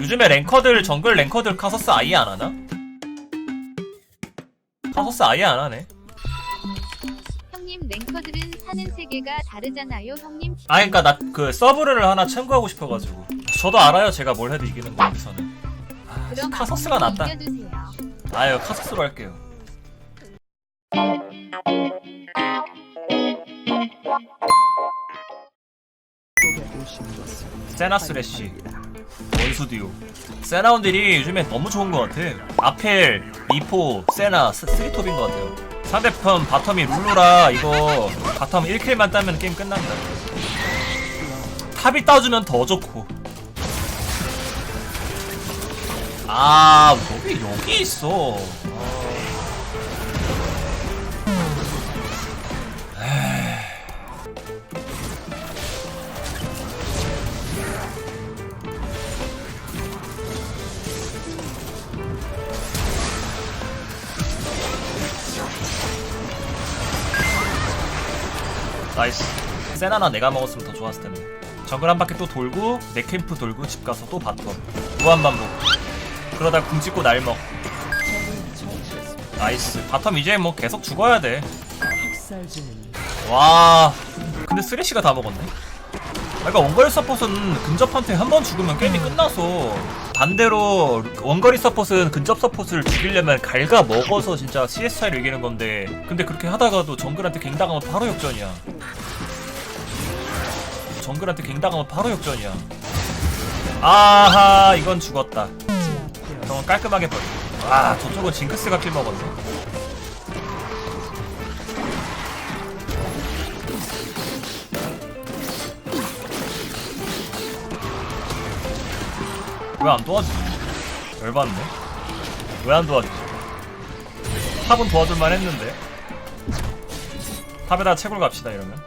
요즘에 랭커들 정글 랭커들 카서스 아예 안 하나? 카서스 아예 안 하네. 형님 랭커들은 사는 세계가 다르잖아요 형님. 아 그니까 나 그 서브를 하나 참고하고 싶어가지고. 저도 알아요 제가 뭘 해도 이기는 거 여기서는. 아, 그럼 카서스가 낫다. 이겨주세요. 아유 카서스로 할게요. 세나 스레쉬 원수 듀오. 세나운들이 요즘에 너무 좋은 것 같아. 아펠, 리포, 세나, 스- 스리톱인 것 같아요. 상대편 바텀이 룰루라 이거 바텀 1킬만 따면 게임 끝난다. 탑이 따주면 더 좋고. 아 여기 여기 있어 나이스. 세나나 내가 먹었으면 더 좋았을 텐데. 정글 한 바퀴 또 돌고 내 캠프 돌고 집 가서 또 바텀 무한 반복 그러다 궁 찍고 날먹. 나이스. 바텀 이제 뭐 계속 죽어야 돼와. 근데 쓰레쉬가 다 먹었네? 그러니까 원거리 서폿은 근접한테 한 번 죽으면 게임이 끝나서 반대로 원거리 서폿은 근접 서폿을 죽이려면 갈가 먹어서 진짜 CS 차이로 이기는 건데 근데 그렇게 하다가도 정글한테 갱당하면 바로 역전이야. 정글한테 갱당하면 바로 역전이야. 아하 이건 죽었다. 저건 깔끔하게 버려 아 저쪽은 징크스가 킬 먹었네 왜 안 도와주지? 열받네 왜 안 도와주지? 탑은 도와줄만 했는데 탑에다 채굴 갑시다 이러면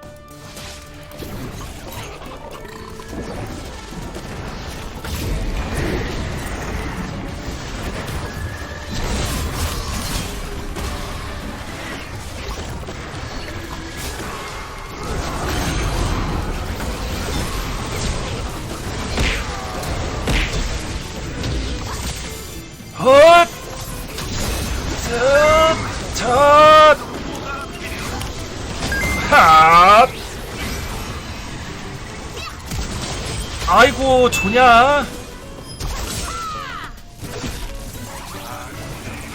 아이고, 조냐?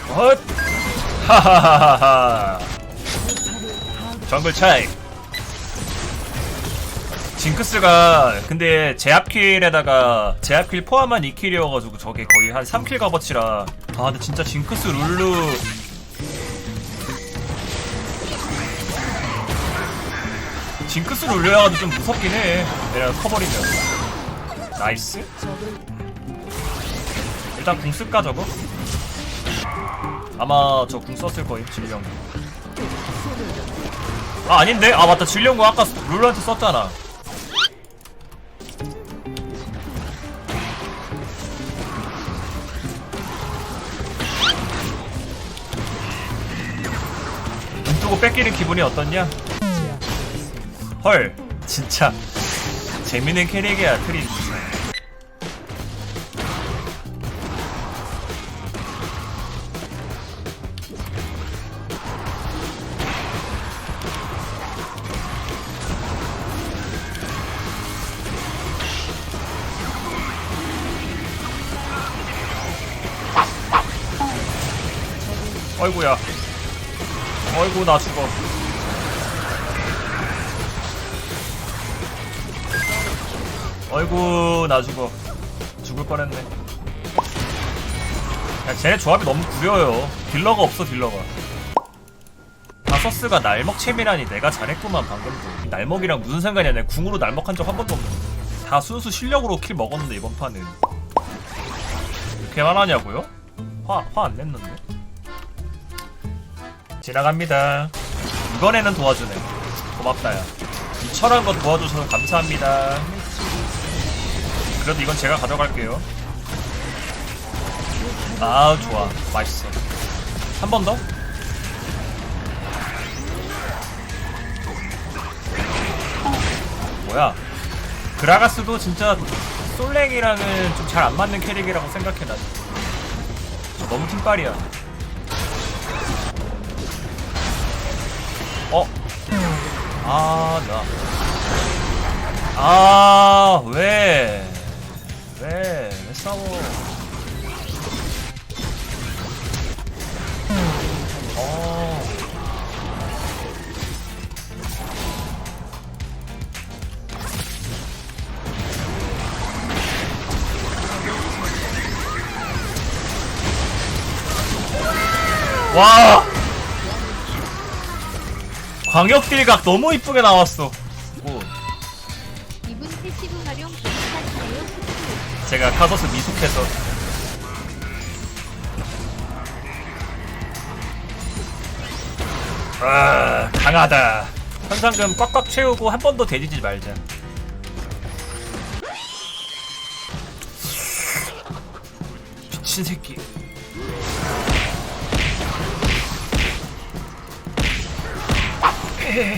헛! 하하하하하. 정글 차이. 징크스가 근데 제압킬에다가 제압킬 포함한 2킬이어가지고 저게 거의 한 3킬 값어치라 아 근데 진짜 징크스 룰루 징크스 룰루여가지고 좀 무섭긴 해 내가 커버리면 나이스. 일단 궁 쓸까 저거? 아마 저 궁 썼을 거임 질령 아 아닌데? 아 맞다. 질령궁 아까 룰루한테 썼잖아. 눈 뜨고 뺏기는 기분이 어떻냐? 헐. 진짜. 재밌는 캐릭이야 트린 어이구야. 어이구 나 죽어. 어이구 나 죽어. 죽을 뻔했네. 야 쟤네 조합이 너무 구려요. 딜러가 없어 딜러가. 다서스가 날먹 채미라니 내가 잘했구만 방금도. 날먹이랑 무슨 상관이야? 내가 궁으로 날먹한 적 한 번도 없는데. 다 순수 실력으로 킬 먹었는데 이번 판은. 이렇게 화나냐고요? 화 화 안 냈는데 지나갑니다. 이번에는 도와주네. 고맙다야. 이 철한 거 도와줘서 감사합니다. 그래도 이건 제가 가져갈게요. 아 좋아. 맛있어. 한 번 더? 뭐야? 그라가스도 진짜 솔랭이랑은 좀 잘 안 맞는 캐릭이라고 생각해 난. 너무 팀빨이야. 어? 아, 나. 아, 왜? 왜? 왜 싸워? 어. 와! 광역 딜각 너무 이쁘게 나왔어. 오, 이분 패시브 활용 괜찮아요. 제가 카서스 미숙해서. 아, 강하다. 현상금 꽉꽉 채우고 한 번 더 대지지 말자. 미친 새끼. 적을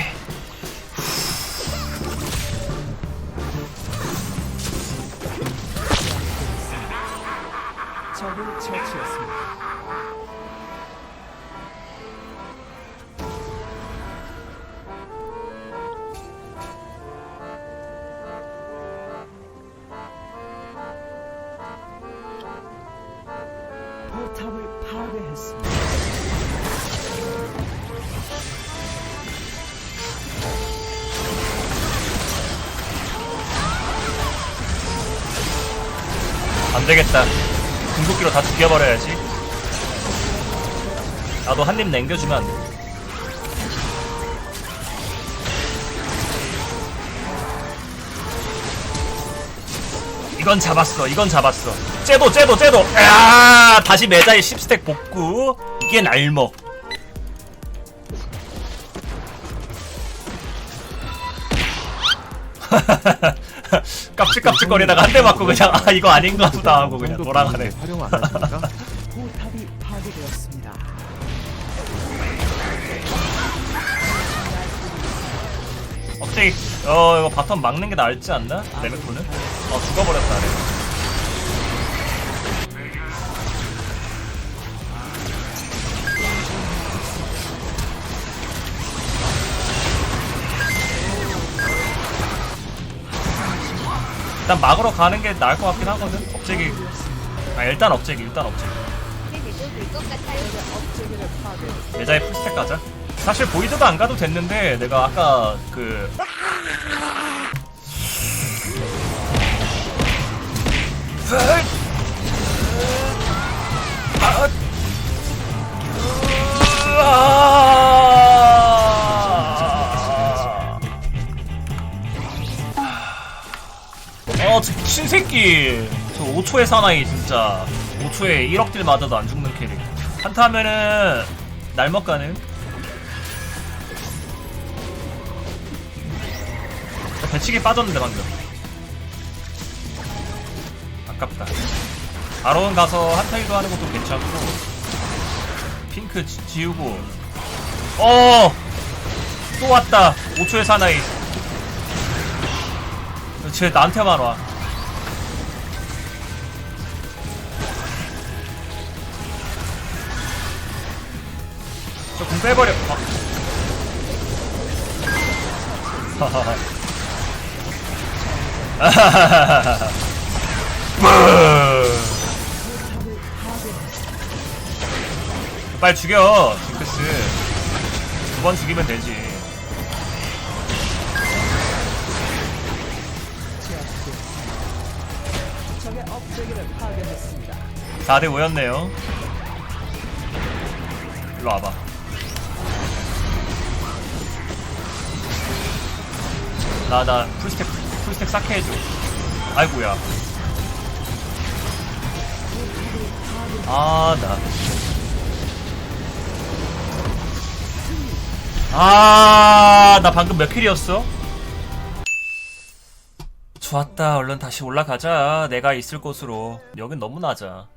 처치했습니다. 안 되겠다. 궁극기로 다 죽여버려야지. 나도 한 입 남겨주면. 이건 잡았어. 이건 잡았어. 째도 째도 째도. 야 다시 매자의 10스택 복구. 이게 날먹. 깝직깝직거리다가 한 대 맞고 그냥 아 이거 아닌가 보다 하고 그냥 돌아가네. 활용 안 하십니까? 포탑이 파괴되었습니다. 갑자기 어 이거 바텀 막는 게 나을지 않나? 레메코는? 어 죽어버렸다 레 일단 막으러 가는 게 나을 것 같긴 하거든 업체기 아 일단 업체기 일단 같아요. 매자의 풀스택 가자. 사실 보이드도 안 가도 됐는데 내가 아까 그 어, 저 미친 새끼. 저 5초의 사나이 진짜. 5초에 1억 딜 맞아도 안 죽는 캐릭. 한타 하면은 날먹. 저 배치기 빠졌는데 방금. 아깝다. 바론 가서 한타일도 하는 것도 괜찮고. 핑크 지, 지우고. 어! 또 왔다. 5초의 사나이. 쟤 나한테만 와. 저궁 빼버려. 아. 빨리 죽여, 징크스. 두 번 죽이면 되지. 4대 5였네요. 일로 와봐. 나, 나, 풀스택, 풀스택 쌓게 해줘. 아이고야. 아, 나. 아, 나 방금 몇 킬이었어? 좋았다. 얼른 다시 올라가자. 내가 있을 곳으로. 여긴 너무 낮아.